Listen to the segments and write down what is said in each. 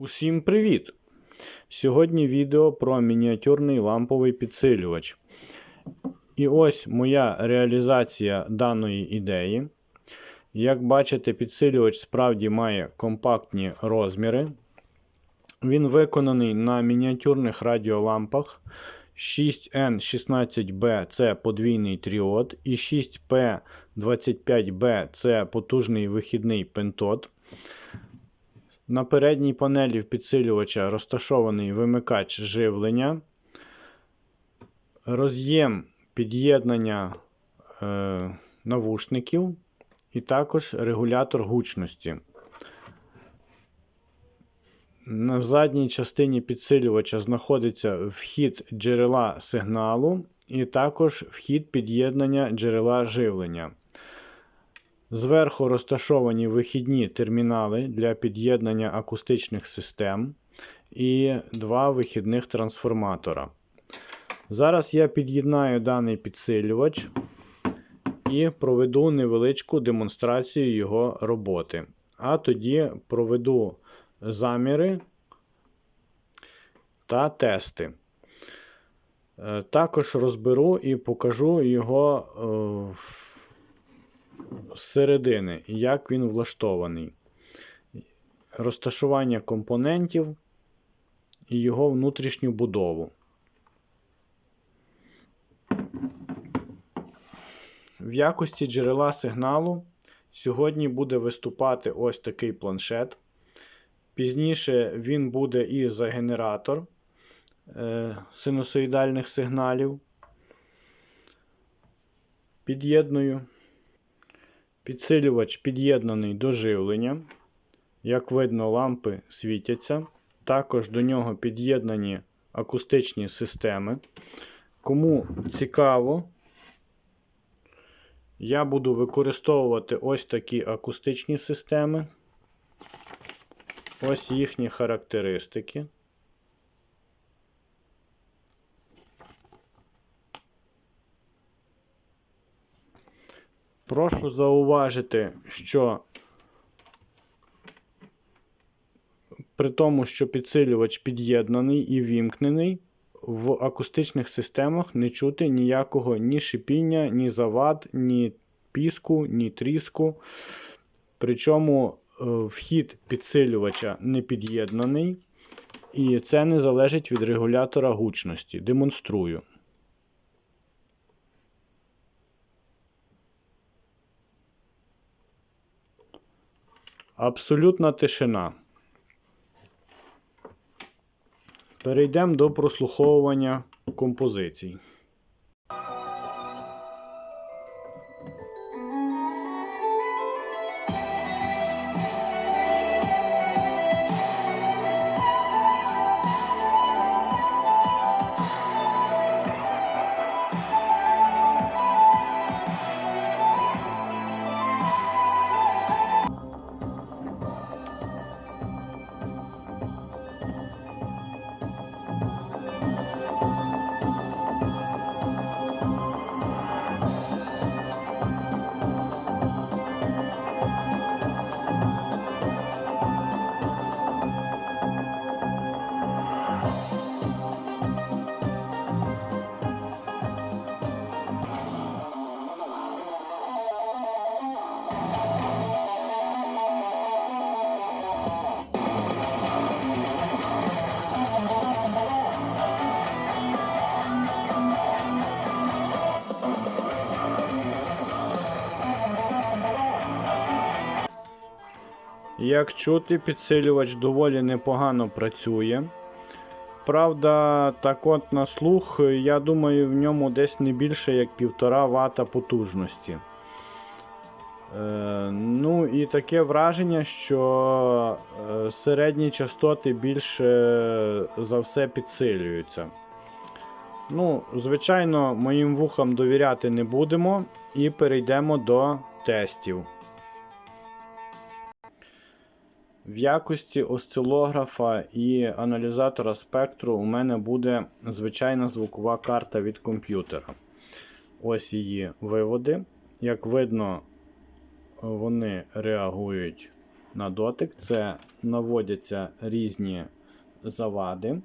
Усім привіт! Сьогодні відео про мініатюрний ламповий підсилювач. І ось моя реалізація даної ідеї. Як бачите, підсилювач справді має компактні розміри. Він виконаний на мініатюрних радіолампах. 6N16B це подвійний тріод, і 6P25B це потужний вихідний пентод. На передній панелі підсилювача розташований вимикач живлення, роз'єм під'єднання е, навушників і також регулятор гучності. На задній частині підсилювача знаходиться вхід джерела сигналу і також вхід під'єднання джерела живлення. Зверху розташовані вихідні термінали для під'єднання акустичних систем і два вихідних трансформатора. Зараз я під'єднаю даний підсилювач і проведу невеличку демонстрацію його роботи. А тоді проведу заміри та тести. Е, Також розберу і покажу його е, середини, як він влаштований. Розташування компонентів і його внутрішню будову. В якості джерела сигналу сьогодні буде виступати ось такий планшет. Пізніше він буде і за генератор е, синусоїдальних сигналів. Під'єдную. Підсилювач під'єднаний до живлення. Як видно, лампи світяться. Також до нього під'єднані акустичні системи. Кому цікаво, я буду використовувати ось такі акустичні системи. Ось їхні характеристики. Прошу зауважити, що при тому, що підсилювач під'єднаний і вімкнений, в акустичних системах не чути ніякого ні шипіння, ні завад, ні піску, ні тріску. Причому е, вхід підсилювача не під'єднаний, і це не залежить від регулятора гучності. Демонструю. Абсолютна тишина. Перейдемо до прослуховування композицій. Як чути, підсилювач доволі непогано працює. Правда, так от на слух, я думаю, в ньому десь не більше як 1,5 Вт потужності. Е, ну і таке враження, що е, середні частоти більше за все підсилюються. Ну, Звичайно, моїм вухам довіряти не будемо і перейдемо до тестів. В якості осцилографа і аналізатора спектру у мене буде звичайна звукова карта від комп'ютера. Ось її виводи. Як видно, вони реагують на дотик. Це наводяться різні завади.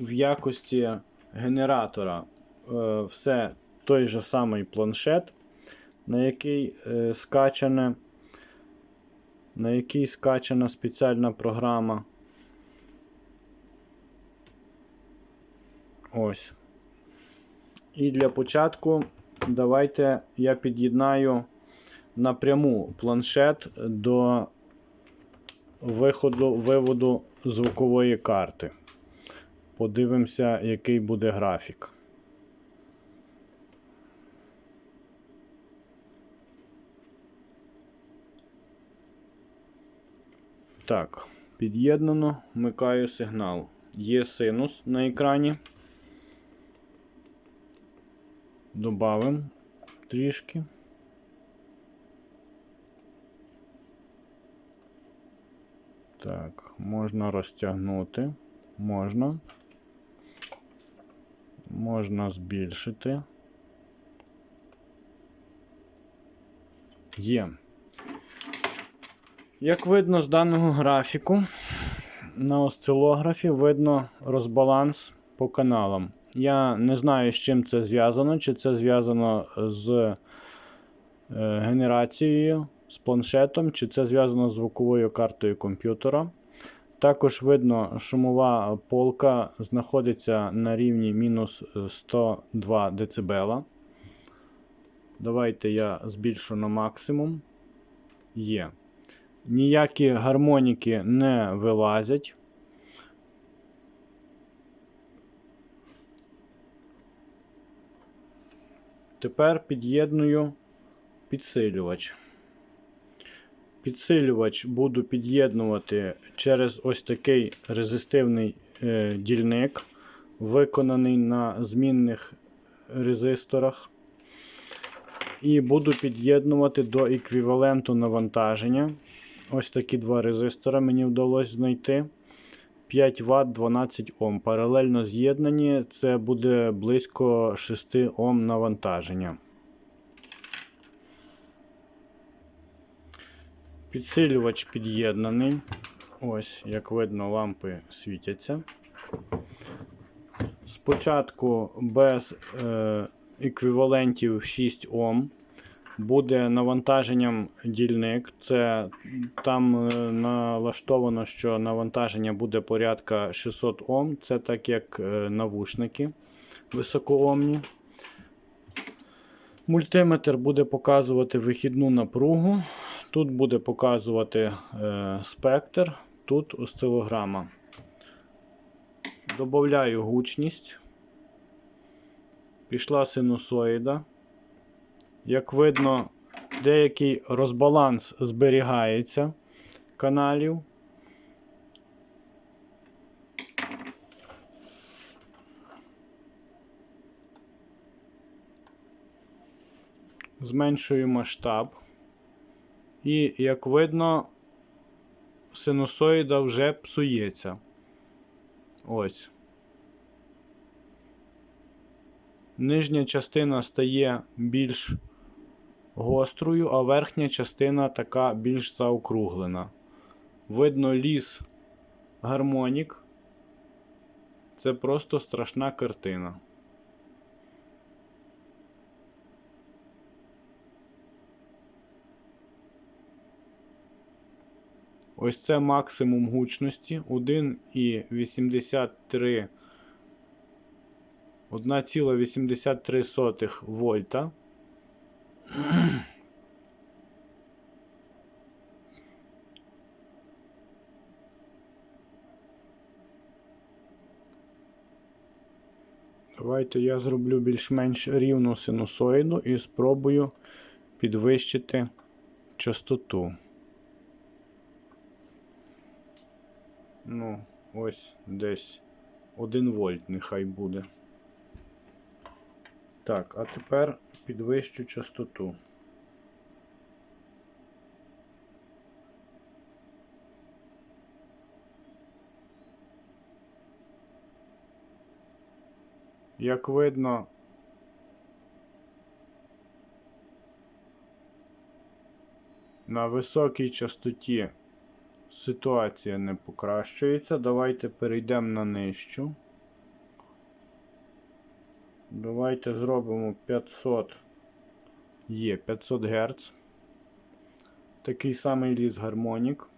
В якості генератора е, все той же самий планшет, на який е, скачане, на який скачана спеціальна програма. Ось. І для початку давайте я під'єднаю напряму планшет до виходу виводу звукової карти. Подивимося, який буде графік. Так, під'єднано, вмикаю сигнал. Є синус на екрані. Добавимо трішки. Так, можна розтягнути. Можна. Можна збільшити. Є. Як видно з даного графіку, на осцилографі видно розбаланс по каналам. Я не знаю, з чим це зв'язано, чи це зв'язано з е, генерацією, з планшетом, чи це зв'язано з звуковою картою комп'ютера. Також видно, шумова полка знаходиться на рівні мінус 102 дБ. Давайте я збільшу на максимум. Є. Ніякі гармоніки не вилазять. Тепер під'єдную підсилювач. Підсилювач буду під'єднувати через ось такий резистивний е, дільник, виконаний на змінних резисторах. І буду під'єднувати до еквіваленту навантаження. Ось такі два резистора мені вдалося знайти. 5 Вт 12 Ом. Паралельно з'єднані, це буде близько 6 Ом навантаження. Підсилювач під'єднаний. Ось, як видно, лампи світяться. Спочатку без е, еквівалентів 6 Ом. Буде навантаженням дільник. Це Там е, налаштовано, що навантаження буде порядка 600 Ом. Це так як е, навушники високоомні. Мультиметр буде показувати вихідну напругу. Тут буде показувати е, спектр, тут осцилограма. Добавляю гучність. Пішла синусоїда. Як видно, деякий розбаланс зберігається каналів. Зменшую масштаб. І, як видно, синусоїда вже псується. Ось. Нижня частина стає більш гострою, а верхня частина така більш заокруглена. Видно ліс гармонік. Це просто страшна картина. Ось це максимум гучності 1,83 1,83 вольта. Давайте я зроблю більш-менш рівну синусоїду і спробую підвищити частоту. Ну, ось десь 1 вольт нехай буде. Так, а тепер підвищу частоту. Як видно, на високій частоті Ситуація не покращується. Давайте перейдемо на нижчу. Давайте зробимо 500. Є 500 Гц. Такий самий ліс гармонік.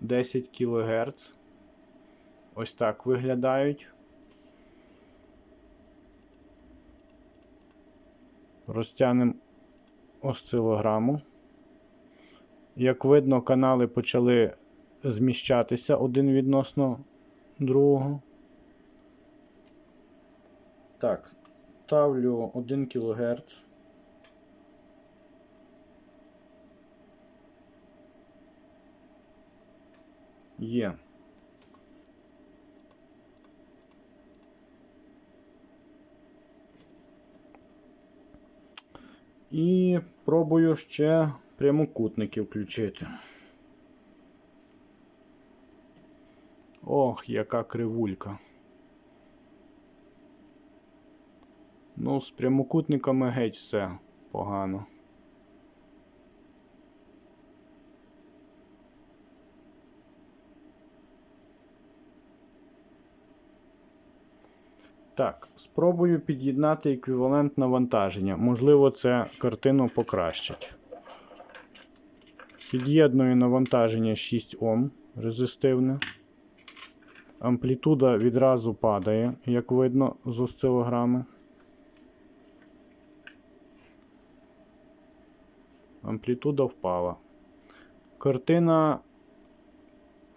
Десять кілогерц. Ось так виглядають. Розтягнемо осцилограму. Як видно, канали почали зміщатися один відносно другого. Так, ставлю 1 кГц. Є. І пробую ще прямокутники включити. Ох, яка кривулька. Ну, з прямокутниками геть все погано. Так, спробую під'єднати еквівалент навантаження. Можливо, це картину покращить. Під'єдную навантаження 6 Ом резистивне. Амплітуда відразу падає, як видно з осцилограми. Амплітуда впала. Картина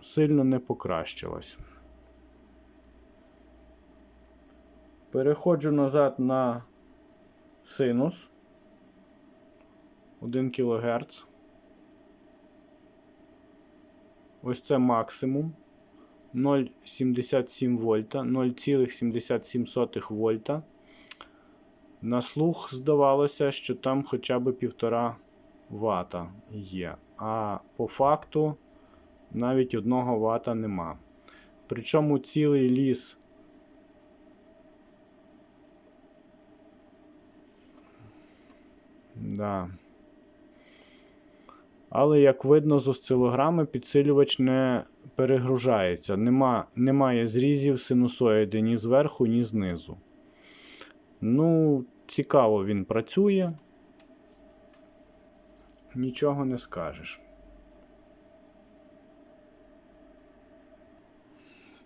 сильно не покращилась. Переходжу назад на синус 1 кГц. Ось це максимум 0,77 вольта, 0,77 вольта. На слух здавалося, що там хоча б 1,5 вата є. А по факту навіть 1 вата нема. Причому цілий ліс Да. Але, як видно, з осцилограми підсилювач не перегружається. Нема, Немає зрізів синусоїди ні зверху, ні знизу. Ну, цікаво він працює. Нічого не скажеш.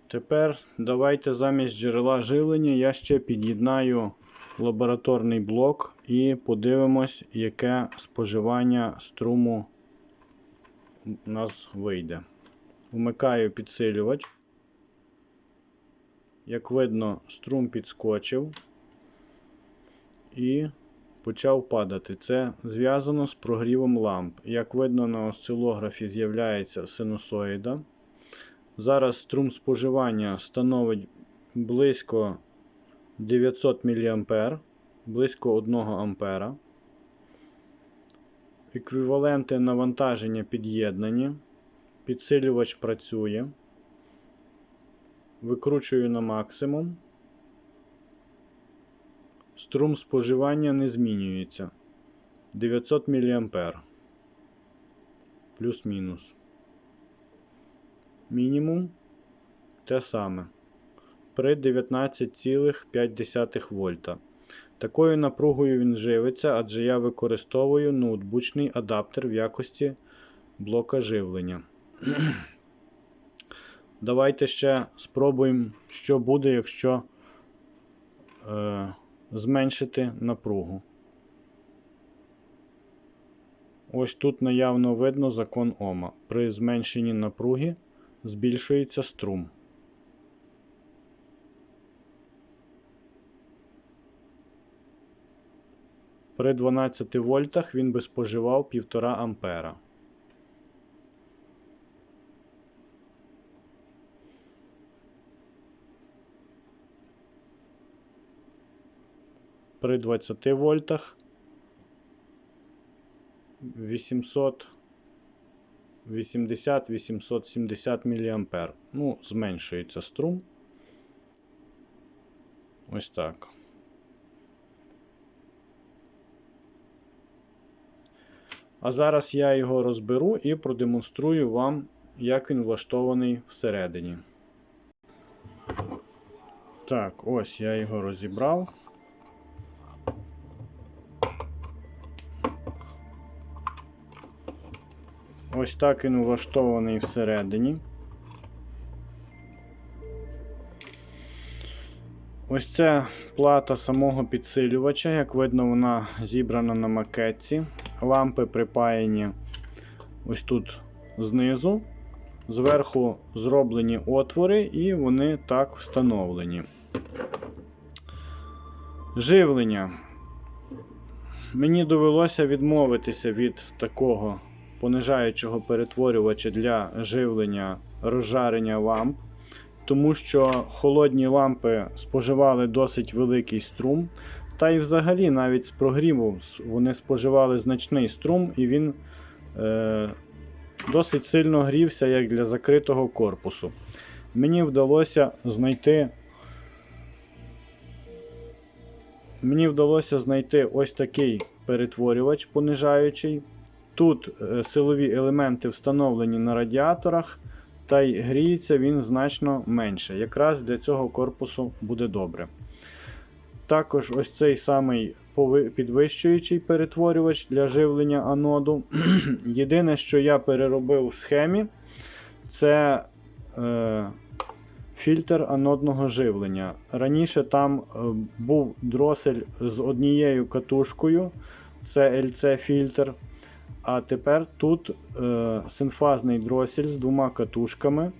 Тепер давайте замість джерела живлення я ще під'єднаю лабораторний блок і подивимось, яке споживання струму у нас вийде. Вмикаю підсилювач. Як видно, струм підскочив і почав падати. Це зв'язано з прогрівом ламп. Як видно, на осцилографі з'являється синусоїда. Зараз струм споживання становить близько 900 мА, близько 1 А. Еквіваленти навантаження під'єднані. Підсилювач працює. Викручую на максимум. Струм споживання не змінюється. 900 мА. Плюс-мінус. Мінімум те саме при 19,5 вольта. Такою напругою він живиться, адже я використовую ноутбучний адаптер в якості блока живлення. Давайте ще спробуємо, що буде, якщо е, зменшити напругу. Ось тут наявно видно закон Ома. При зменшенні напруги збільшується струм. При 12 вольтах він би споживав 1,5 ампера. При 20 вольтах 880-870 мА. Ну, зменшується струм. Ось так. А зараз я його розберу і продемонструю вам, як він влаштований всередині. Так, ось я його розібрав. Ось так він влаштований всередині. Ось це плата самого підсилювача. Як видно, вона зібрана на макетці. Лампи припаяні ось тут знизу. Зверху зроблені отвори, і вони так встановлені. Живлення. Мені довелося відмовитися від такого понижаючого перетворювача для живлення розжарення ламп, тому що холодні лампи споживали досить великий струм. Та й взагалі навіть з прогріву вони споживали значний струм, і він е, досить сильно грівся як для закритого корпусу. Мені вдалося знайти. Мені вдалося знайти ось такий перетворювач понижаючий. Тут е, силові елементи встановлені на радіаторах, та й гріється він значно менше. Якраз для цього корпусу буде добре. Також ось цей самий підвищуючий перетворювач для живлення аноду. Єдине, що я переробив в схемі, це е, фільтр анодного живлення. Раніше там е, був дросель з однією катушкою, це LC-фільтр. А тепер тут е, синфазний дросель з двома катушками.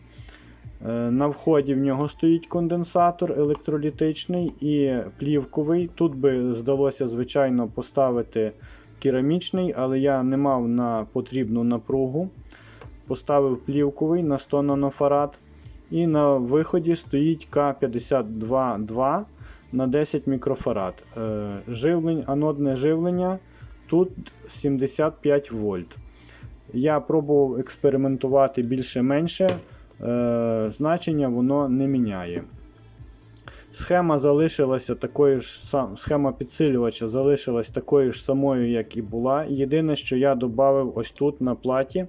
Е, на вході в нього стоїть конденсатор електролітичний і плівковий. Тут би здалося, звичайно, поставити керамічний, але я не мав на потрібну напругу. Поставив плівковий на 100 нанофарад. І на виході стоїть К522 на 10 мікрофарад. Е, живлень, анодне живлення тут 75 вольт. Я пробував експериментувати більше-менше, е, значення воно не міняє. Схема залишилася такою ж схема підсилювача залишилась такою ж самою, як і була. Єдине, що я додав ось тут на платі,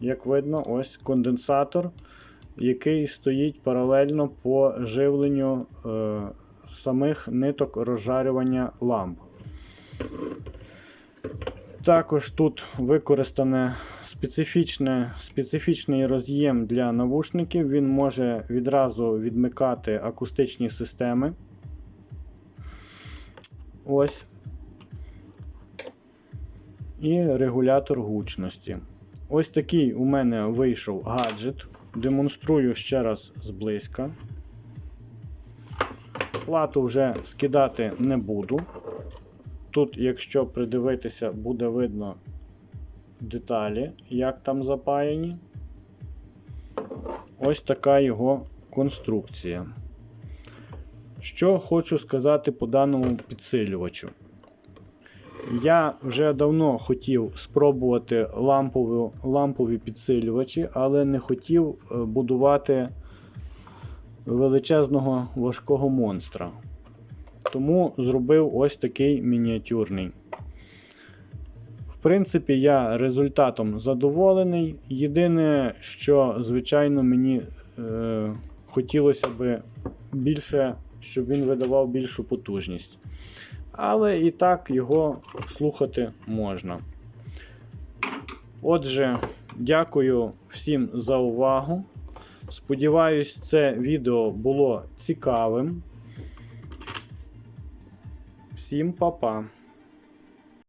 як видно, ось конденсатор, який стоїть паралельно по живленню е, самих ниток розжарювання ламп. Також тут використане специфічний роз'єм для навушників. Він може відразу відмикати акустичні системи. Ось. І регулятор гучності. Ось такий у мене вийшов гаджет. Демонструю ще раз зблизька. Плату вже скидати не буду. Тут, якщо придивитися, буде видно деталі, як там запаяні. Ось така його конструкція. Що хочу сказати по даному підсилювачу. Я вже давно хотів спробувати лампові, лампові підсилювачі, але не хотів е, будувати величезного важкого монстра. Тому зробив ось такий мініатюрний. В принципі, я результатом задоволений. Єдине, що, звичайно, мені е, хотілося б більше, щоб він видавав більшу потужність. Але і так його слухати можна. Отже, дякую всім за увагу. Сподіваюсь, це відео було цікавим. Всім па-па!